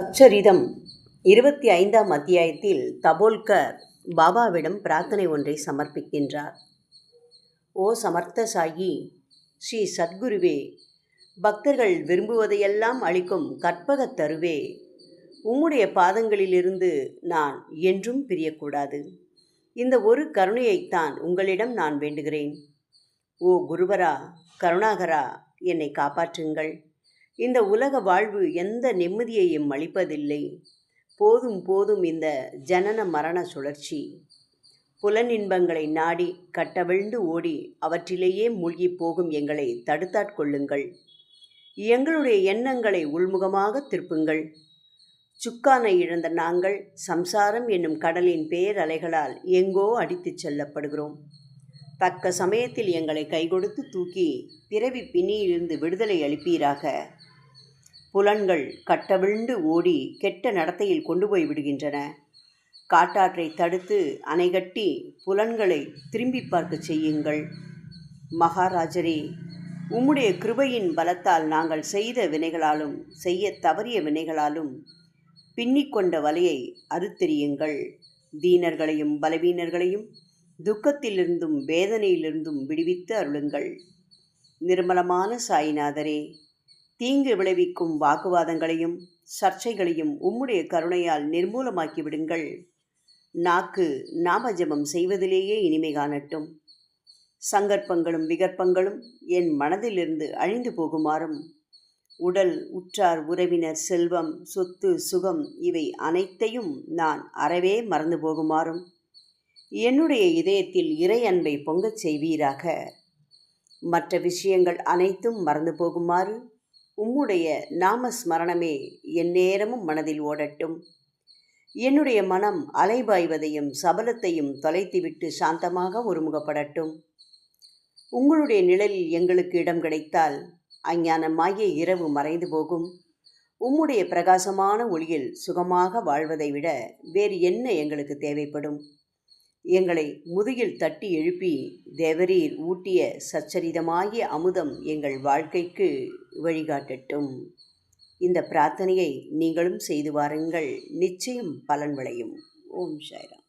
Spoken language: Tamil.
சச்சரிதம். இருபத்தி ஐந்தாம் அத்தியாயத்தில் தபோல்கர் பாபாவிடம் பிரார்த்தனை ஒன்றை சமர்ப்பிக்கின்றார். ஓ சமர்த்த சாயி ஸ்ரீ சத்குருவே பக்தர்கள் விரும்புவதையெல்லாம் அளிக்கும் கற்பகத் தருவே. உம்முடைய பாதங்களிலிருந்து நான் என்றும் பிரியக்கூடாது. இந்த ஒரு கருணையைத்தான் உங்களிடம் நான் வேண்டுகிறேன். ஓ குருவரா கருணாகரா என்னை காப்பாற்றுங்கள். இந்த உலக வாழ்வு எந்த நிம்மதியையும் அளிப்பதில்லை. போதும் போதும் இந்த ஜனன மரண சுழற்சி. புலனின்பங்களை நாடி கட்டவிழ்ந்து ஓடி அவற்றிலேயே மூழ்கிப் போகும் எங்களை தடுத்தாட்கொள்ளுங்கள் எங்களுடைய எண்ணங்களை உள்முகமாக திருப்புங்கள். சுக்கானை இழந்த நாங்கள் சம்சாரம் என்னும் கடலின் பேரலைகளால் எங்கோ அடித்துச் செல்லப்படுகிறோம். தக்க சமயத்தில் எங்களை கைகொடுத்து தூக்கி பிறவி பிணியிலிருந்து விடுதலை அளிப்பீராக. புலன்கள் கட்டவிழ்ந்து ஓடி கெட்ட நடத்தையில் கொண்டு போய் விடுகின்றன. காட்டாற்றை தடுத்து அணைகட்டி புலன்களை திரும்பி பார்க்க செய்யுங்கள். மகாராஜரே உம்முடைய கிருபையின் பலத்தால் நாங்கள் செய்த வினைகளாலும் செய்ய தவறிய வினைகளாலும் பின்னிக்கொண்ட வலையை அறுத்தெறியுங்கள். தீனர்களையும் பலவீனர்களையும் துக்கத்திலிருந்தும் வேதனையிலிருந்தும் விடுவித்து அருளுங்கள். நிர்மலமான சாய்நாதரே தீங்கு விளைவிக்கும் வாக்குவாதங்களையும் சர்ச்சைகளையும் உம்முடைய கருணையால் நிர்மூலமாக்கி விடுங்கள் நாக்கு நாமஜபம் செய்வதிலேயே இனிமை காணட்டும். சங்கற்பங்களும் விகற்பங்களும் என் மனதிலிருந்து அழிந்து போகுமாறும். உடல் உற்றார் உறவினர் செல்வம் சொத்து சுகம் இவை அனைத்தையும் நான் அறவே மறந்து போகுமாறும். என்னுடைய இதயத்தில் இறை அன்பை பொங்கச் செய்வீராக. மற்ற விஷயங்கள் அனைத்தும் மறந்து போகுமாறு உம்முடைய நாமஸ்மரணமே எந்நேரமும் மனதில் ஓடட்டும். என்னுடைய மனம் அலைபாய்வதையும் சபலத்தையும் தொலைத்துவிட்டு சாந்தமாக ஒருமுகப்படட்டும். உங்களுடைய நிழலில் எங்களுக்கு இடம் கிடைத்தால் அஞ்ஞானமாகிய இரவு மறைந்து போகும். உம்முடைய பிரகாசமான ஒளியில் சுகமாக வாழ்வதை விட வேறு என்ன எங்களுக்கு தேவைப்படும்? எங்களை முதுகில் தட்டி எழுப்பி தேவரீர் ஊட்டிய சச்சரிதமாகிய அமுதம் எங்கள் வாழ்க்கைக்கு வழிகாட்டட்டும். இந்த பிரார்த்தனையை நீங்களும் செய்து வாருங்கள். நிச்சயம் பலன் விளையும். ஓம் சாய்ராம்.